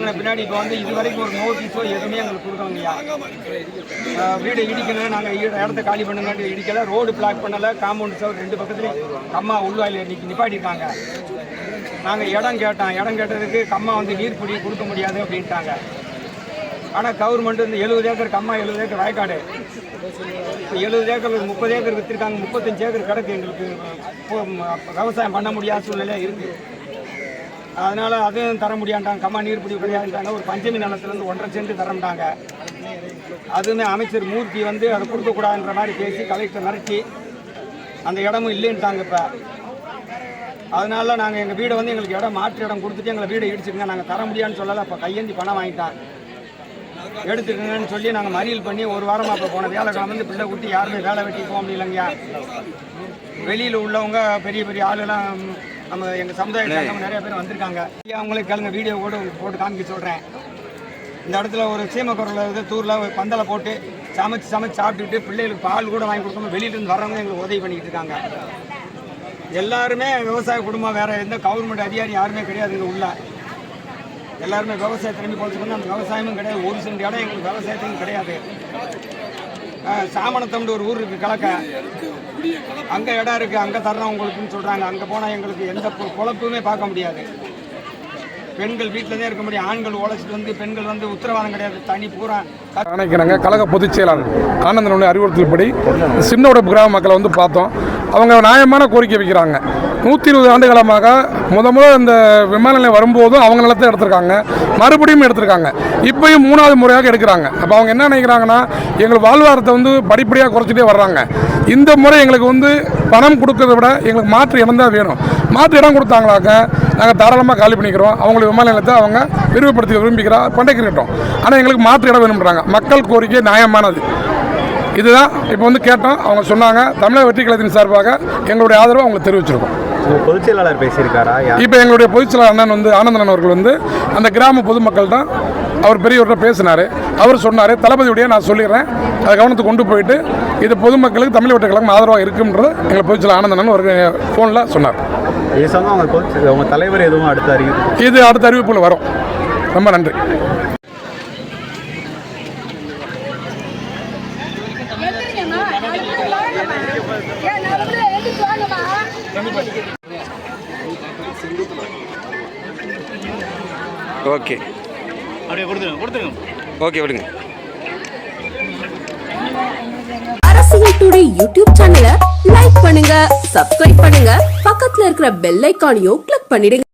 வாங்கின பின்னாடி இப்போ வந்து இது வரைக்கும் ஒரு நோட்டீஸோ எதுவுமே எங்களுக்கு கொடுக்கலையா வீடு இடிக்கலை நாங்கள் இடத்த காலி பண்ணுங்க இடிக்கலை ரோடு பிளாக் பண்ணலை காம்பவுண்ட் சவர் ரெண்டு பக்கத்துலேயும் கம்மா உள்வாயில் நிற்கி நிப்பாட்டிருக்காங்க. நாங்கள் இடம் கேட்டோம் இடம் கேட்டதுக்கு கம்மா வந்து நீர் பிடி கொடுக்க முடியாது அப்படின்ட்டாங்க. ஆனால் கவர்மெண்ட் வந்து எழுபது ஏக்கர் கம்மா எழுபது ஏக்கர் வயக்காடு. இப்போ எழுபது ஏக்கர் முப்பது ஏக்கர் விற்றுருக்காங்க முப்பத்தஞ்சு ஏக்கர் கிடக்கு எங்களுக்கு. விவசாயம் பண்ண முடியாத சூழ்நிலையாக இருக்குது அதனால் அதுவும் தர முடியாண்டாங்க. கம்மா நீர் பிடிவு கிடையாதுட்டாங்க ஒரு பஞ்சமி நிலத்துலேருந்து ஒன்றரை சென்ட் தரம்ட்டாங்க அதுவுமே அமைச்சர் மூர்த்தி வந்து அதை கொடுக்கக்கூடாதுன்ற மாதிரி பேசி கலெக்டர் மிரட்டி அந்த இடமும் இல்லைன்ட்டாங்க இப்போ. அதனால நாங்கள் எங்கள் வீடை வந்து எங்களுக்கு இடம் மாற்று இடம் கொடுத்துட்டு எங்களை வீடை இடிச்சுக்கங்க நாங்கள் தர முடியாதுன்னு சொல்லலை. அப்போ கையேந்தி பணம் வாங்கிட்டான் எடுத்துக்கங்கன்னு சொல்லி நாங்கள் மறியல் பண்ணி ஒரு வாரமாக இப்போ போன வேலைக்கிழமை வந்து பிள்ளை குட்டி யாருமே வேலை வெட்டி போக முடியலங்கய்யா. வெளியில் உள்ளவங்க பெரிய பெரிய ஆளுலாம் நம்ம எங்கள் சமுதாயத்தில் நிறைய பேர் வந்திருக்காங்க. அவங்களே கேளுங்க வீடியோ கூட போட்டு காமிக்க சொல்கிறேன் இந்த இடத்துல ஒரு சீமக்குரலில் இருந்து தூரில் ஒரு பந்தலை போட்டு சமைச்சு சமைச்சு சாப்பிட்டுட்டு பிள்ளைகளுக்கு பால் கூட வாங்கி கொடுக்காம வெளியிலேருந்து வர்றவங்க எங்களுக்கு உதவி பண்ணிக்கிட்டு இருக்காங்க. எல்லாருமே விவசாய குடும்பம் வேற எந்த கவர்மெண்ட் அதிகாரி யாருமே கிடையாது இங்கே உள்ள. எல்லாருமே விவசாய திரும்பி போச்சுக்கணும் அந்த விவசாயமும் கிடையாது. ஒரு சென்ட் இடம் எங்களுக்கு விவசாயத்துக்கும் கிடையாது. சாமணத்தம்னு ஒரு ஊர் இருக்குது கலக்க. அங்கே இடம் இருக்குது அங்கே தர்றோம் உங்களுக்குன்னு சொல்கிறாங்க அங்கே போனால் எங்களுக்கு எந்த பொ- பொழப்புமே பார்க்க முடியாது. பெண்கள் வீட்டில் இருக்க முடியும். ஆண்கள் உழைச்சிட்டு வந்து பெண்கள் வந்து உத்தரவாதம் கிடையாது. தனி பூரா நினைக்கிறாங்க. கழக பொதுச் செயலாளர் ஆனந்தனுடைய அறிவுறுத்தல்படி சின்னோட கிராம மக்களை வந்து பார்த்தோம். அவங்க நியாயமான கோரிக்கை வைக்கிறாங்க. நூற்றி இருபது ஆண்டு காலமாக முத முதல் இந்த விமான நிலையம் வரும்போதும் அவங்க நிலத்தை எடுத்திருக்காங்க. மறுபடியும் எடுத்திருக்காங்க. இப்பயும் மூணாவது முறையாக எடுக்கிறாங்க. அப்போ அவங்க என்ன நினைக்கிறாங்கன்னா எங்கள் வாழ்வாரத்தை வந்து படிப்படியாக குறைச்சிட்டே வர்றாங்க. இந்த முறை எங்களுக்கு வந்து பணம் கொடுக்கறத விட எங்களுக்கு மாற்று இடம் தான் வேணும். மாற்று இடம் கொடுத்தாங்களாக்க நாங்கள் தாராளமாக காலி பண்ணிக்கிறோம். அவங்களுக்கு விமான நிலையத்தை அவங்க விரிவுபடுத்தி விரும்பிக்கிறா பண்ணிக்கிட்டோம் ஆனால் எங்களுக்கு மாற்று இடம் வேணும்ன்றாங்க. மக்கள் கோரிக்கை நியாயமானது. இதுதான் இப்போ வந்து கேட்டோம். அவங்க சொன்னாங்க தமிழக வெற்றி கழகத்தின் சார்பாக எங்களுடைய ஆதரவை அவங்களுக்கு தெரிவிச்சிருக்கோம். பொதுச் செயலாளர் பேசியிருக்காரா? இப்போ எங்களுடைய பொதுச்செயலாளர் அண்ணன் வந்து ஆனந்தன் அவர்கள் வந்து அந்த கிராம பொதுமக்கள் தான் அவர் பெரியவர்கிட்ட பேசினார். அவர் சொன்னார் தளபதியுடைய நான் சொல்லிடுறேன். அதை கவனத்துக்கு கொண்டு போயிட்டு இது பொதுமக்களுக்கு தமிழ் வெற்றி கழகம் ஆதரவாக இருக்கும்ன்றது எங்கள் பொதுச்செயலாளர் ஆனந்தன் ஒரு ஃபோனில் சொன்னார். பொதுச் உங்க தலைவர் எதுவும் அடுத்த அறிவிப்பு இது அடுத்த அறிவிப்பில் வரும். ரொம்ப நன்றி. எந்திரிங்கம்மா. நடந்து வாங்கம்மா. ஏன் நடந்து எழுந்திரிச்சு வாங்கம்மா. ஓகே ஓகே விடுங்க. அரசியல் டுடே யூடியூப் சேனலை லைக் பண்ணுங்க சப்ஸ்கிரைப் பண்ணுங்க. பக்கத்துல இருக்கிற பெல் ஐகானையும் கிளிக் பண்ணிடுங்க.